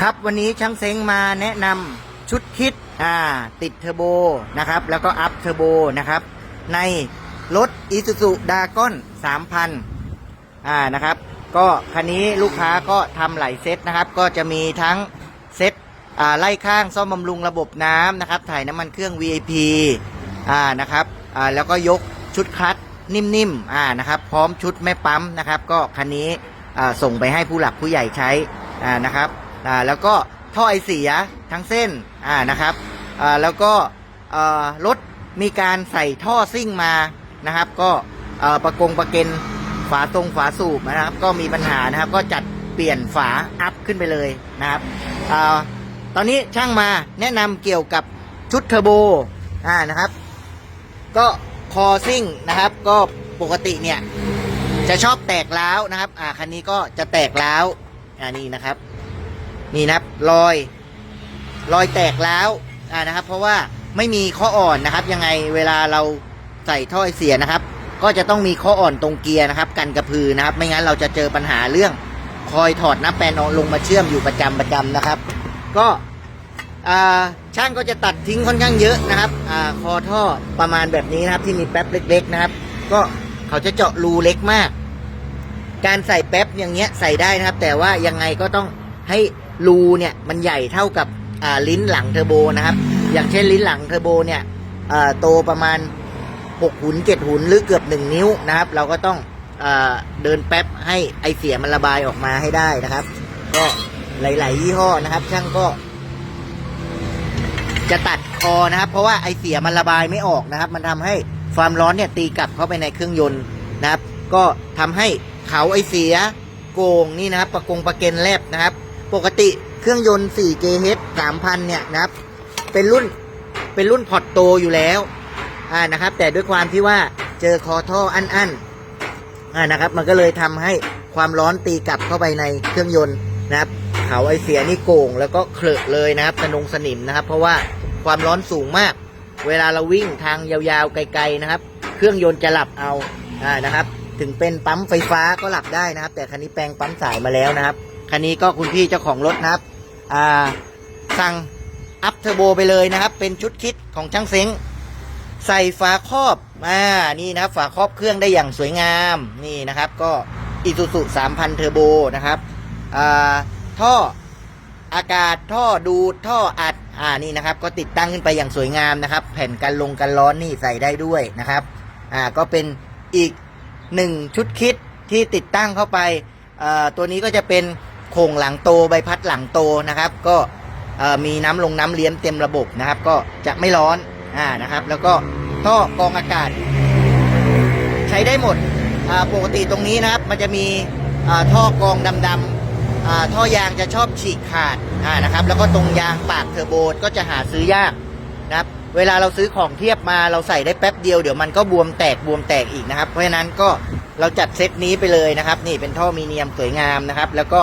ครับวันนี้ช่างเซ้งมาแนะนำชุดคิดอ่าติดเทอร์โบนะครับ แล้วก็อัพเทอร์โบนะครับ ในรถ Isuzu d a g o n 3000อ่านะครับ ก็คันนี้ลูกค้าก็ทำหลายเซตนะครับ ก็จะมีทั้งเซตอ่าไล่ข้างซ่อมบำรุงระบบน้ำนะครับ ถ่ายน้ำมันเครื่อง VIP อ่านะครับอ่าแล้วก็ยกชุดคลัตช์นิ่มๆอ่านะครับ พร้อมชุดแม่ปั๊มนะครับ ก็คันนี้ส่งไปให้ผู้หลักผู้ใหญ่ใช้นะครับ อ่าแล้วก็ท่อไอเสียทั้งเส้นอ่านะครับอ่าแล้วก็รถมีการใส่ท่อซิ่งมานะครับ ก็ประกงประเกนฝาตรงฝาสูบนะครับ ก็มีปัญหานะครับ ก็จัดเปลี่ยนฝาอัพขึ้นไปเลยนะครับอตอนนี้ช่างมาแนะนำเกี่ยวกับชุดเทอร์โบอ่านะครับ ก็คอซิ่งนะครับ ก็ปกติเนี่ยจะชอบแตกร้วนะครับ อ่าคันนี้ก็จะแตกร้วอ่านี่นะครับ นี่นะครับรอยรอยแตกแล้วอ่านะครับ เพราะว่าไม่มีข้ออ่อนนะครับ ยังไงเวลาเราใส่ท่อไอเสียนะครับ ก็จะต้องมีข้ออ่อนตรงเกียร์นะครับ กันกระพือนะครับ ไม่งั้นเราจะเจอปัญหาเรื่องคอยถอดน้ำแปรนลงมาเชื่อมอยู่ประจำประจำนะครับ ก็ช่างก็จะตัดทิ้งค่อนข้างเยอะนะครับอคอท่อประมาณแบบนี้นะครับ ที่มีแป๊บเล็ก ๆ นะครับ ก็เขาจะเจาะรูเล็กมาก การใส่แป๊บอย่างเงี้ยใส่ได้นะครับ แต่ว่ายังไงก็ต้องให้ รูเนี่ยมันใหญ่เท่ากับลิ้นหลังเทอร์โบนะครับ อย่างเช่นลิ้นหลังเทอร์โบเนี่ยโตประมาณ 6 หุน 7 หุนหรือเกือบ 1 นิ้วนะครับ เราก็ต้องอเดินแป๊บให้ไอเสียมันระบายออกมาให้ได้นะครับ ก็หลาย ๆ ยี่ห้อนะครับ ช่างก็ จะตัดคอนะครับ เพราะว่าไอเสียมันระบายไม่ออกนะครับ มันทำให้ความร้อนเนี่ยตีกลับเข้าไปในเครื่องยนต์นะครับ ก็ทำให้เขาไอเสียโกงนี่นะครับ ประกงประเก็นแลบนะครับ ปกติเครื่องยนต์ 4JH 3000 เนี่ยนะครับ เป็นรุ่น เป็นรุ่นพอร์ตโตอยู่แล้ว อ่า นะครับ แต่ด้วยความที่ว่าเจอคอท่ออั้นอ่า นะครับ มันก็เลยทำให้ความร้อนตีกลับเข้าไปในเครื่องยนต์นะครับ เขาไอเสียนี่โก่งแล้วก็เคลอะเลยนะครับสนงสนิมนะครับ เพราะว่าความร้อนสูงมาก เวลาเราวิ่งทางยาวๆ ไกลๆ นะครับ เครื่องยนต์จะหลับเอา อ่า นะครับ ถึงเป็นปั๊มไฟฟ้าก็หลับได้นะครับ แต่คันนี้แปลงปั๊มสายมาแล้วนะครับ คันนี้ก็คุณพี่เจ้าของรถนะครับอ่าสั่งอัพเทอร์โบไปเลยนะครับ เป็นชุดคิดของช่างเซ้งใส่ฝาครอบอ่านี่นะครับฝาครอบเครื่องได้อย่างสวยงามนี่นะครับ ก็อิซูซุ3,000เทอร์โบนะครับอ่าท่ออากาศท่อดูดท่ออัดอ่านี่นะครับ ก็ติดตั้งขึ้นไปอย่างสวยงามนะครับ แผ่นกันลงกันร้อนนี่ใส่ได้ด้วยนะครับอ่าก็เป็นอีกหนึ่งชุดคิดที่ติดตั้งเข้าไปอ่าตัวนี้ก็จะเป็น โครงหลังโตใบพัดหลังโตนะครับ ก็มีน้ำลงน้ำเลี้ยมเต็มระบบนะครับ ก็จะไม่ร้อนอ่านะครับ แล้วก็ท่อกรองอากาศ ใช้ได้หมดปกติตรงนี้นะครับมันจะมีท่อกรองดำๆท่อยางจะชอบฉีกขาดนะครับ แล้วก็ตรงยางปากเทอร์โบก็จะหาซื้อยากนะครับ เวลาเราซื้อของเทียบมาเราใส่ได้แป๊บเดียวเดี๋ยวมันก็บวมแตกบวมแตกอีกนะครับ เพราะฉะนั้นก็เราจัดเซตนี้ไปเลยนะครับ นี่เป็นท่อมีเนียมสวยงามนะครับ แล้วก็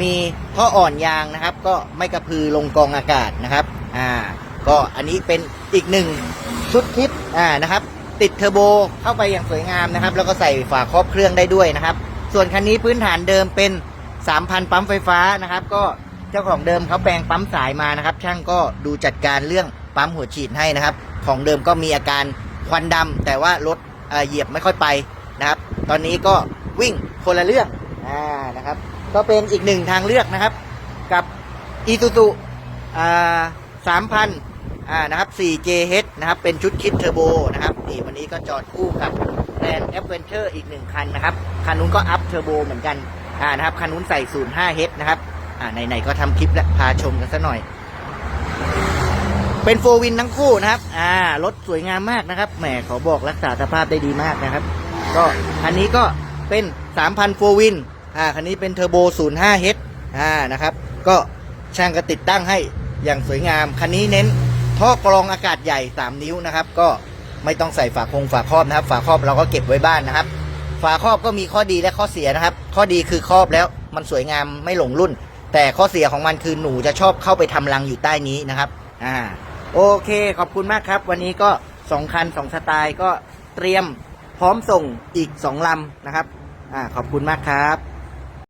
มีท่ออ่อนยางนะครับ ก็ไม่กระพือลงกองอากาศนะครับอ่าก็อันนี้เป็นอีกหนึ่งชุดคิดอ่านะครับ ติดเทอร์โบเข้าไปอย่างสวยงามนะครับ แล้วก็ใส่ฝาครอบเครื่องได้ด้วยนะครับ ส่วนคันนี้พื้นฐานเดิมเป็น 3,000 ปั๊มไฟฟ้านะครับ ก็เจ้าของเดิมเขาแปลงปั๊มสายมานะครับ ช่างก็ดูจัดการเรื่องปั๊มหัวฉีดให้นะครับ ของเดิมก็มีอาการควันดำแต่ว่ารถเออเหยียบไม่ค่อยไปนะครับ ตอนนี้ก็วิ่งคนละเรื่องอ่านะครับ ก็เป็นอีกหนึ่งทางเลือกนะครับ กับอีซูซูอ่าสามพันนะครับ 4JH นะครับ เป็นชุดคิดเทอร์โบนะครับ นี่วันนี้ก็จอดคู่กับแ a น d อ d เวนเ r อร์อีกหนึ่งคันนะครับ คันนู้นก็อัพเทอร์โบเหมือนกันอ่านะครับ คันนู้นใส่ 05H นะครับอ่าไหนๆก็ทำคลิปแล้วพาชมกันซะหน่อย เป็นโฟวินทั้งคู่นะครับอ่ารถสวยงามมากนะครับแหมขอบอกรักษาสภาพได้ดีมากนะครับ ก็คันนี้ก็เป็น 3,000โฟวิน อ่าคันนี้เป็นเทอร์โบ 05H อ่านะครับ ก็ช่างก็ติดตั้งให้อย่างสวยงาม คันนี้เน้นท่อกรองอากาศใหญ่ 3 นิ้วนะครับ ก็ไม่ต้องใส่ฝาคงฝาครอบนะครับ ฝาครอบเราก็เก็บไว้บ้านนะครับ ฝาครอบก็มีข้อดีและข้อเสียนะครับ ข้อดีคือครอบแล้วมันสวยงามไม่หลงรุ่น แต่ข้อเสียของมันคือหนูจะชอบเข้าไปทำรังอยู่ใต้นี้นะครับอ่าโอเคขอบคุณมากครับ วันนี้ก็สองคันสองสไตล์ก็เตรียมพร้อมส่งอีกสองลำนะครับอ่าขอบคุณมากครับ